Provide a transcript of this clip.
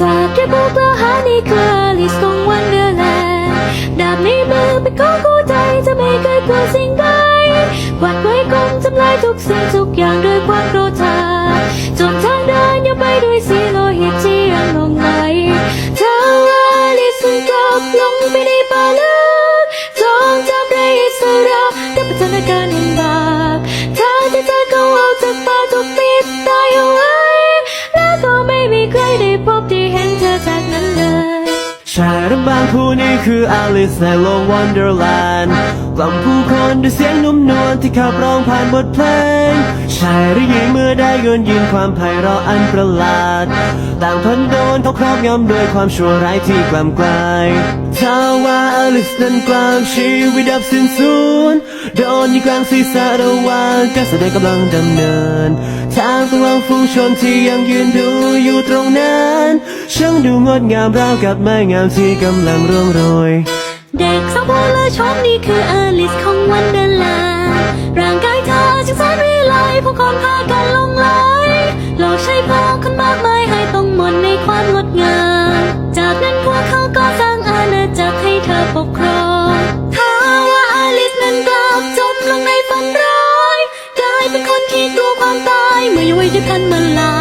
ศาสตร์ด้วยผู้กล้าหาญนี่คือลิสของวันเดอร์แลนด์ดาบในมือเป็นของคู่ใจจะไม่เคยกลัวสิ่งใดกวาดไว้คงทำลายทุกสิ่งทุกอย่างด้วยความโกรธาจนทางเดินยังไปด้วยสีโลหิตที่ยังหลงไหลเธอาอลิสกลับลงไปในป่าลึกทองจำได้อิสระกับพัฒนาการายรำบางผู้นี้คืออลิสในโลกวันเดอร์แลนด์กล่อมผู้คนด้วยเสียงนุ่มนวลที่ขับร้องผ่านบทเพลงชายหรือหญิงเมื่อได้ยนยินความไพเราะอันประหลาดต่างทนโดนเขาครอบงำด้วยความชั่วร้ายที่กล่ำกลายถ้าว่า ลิสนั้นกลางชีวิตดับสิ้นสูญโดนยิงกลางศีรษะระหว่างการแสดงกำลังดำเนิน ทางกลางฝูงชนที่ยังยืนดูอยู่ตรงนั้นช่างดูงดงามราวกับไม้งามที่กำลังร่วงโรย เด็กสาวเลอชมนี่คืออลิสของวันเดลนด์ร่างกายเธอจึงแสนวิไลผู้คนพากันหลงไหลโลกใช้พลังคนมากมายให้ต้องหมนต์ในความงดงาม ปกครองถ้าว่าอาลิสนั้นกลับจมลงในฝันร้ายกลายเป็นคนที่กลัวความตายเมื่อยุ้ยที่พันมาลา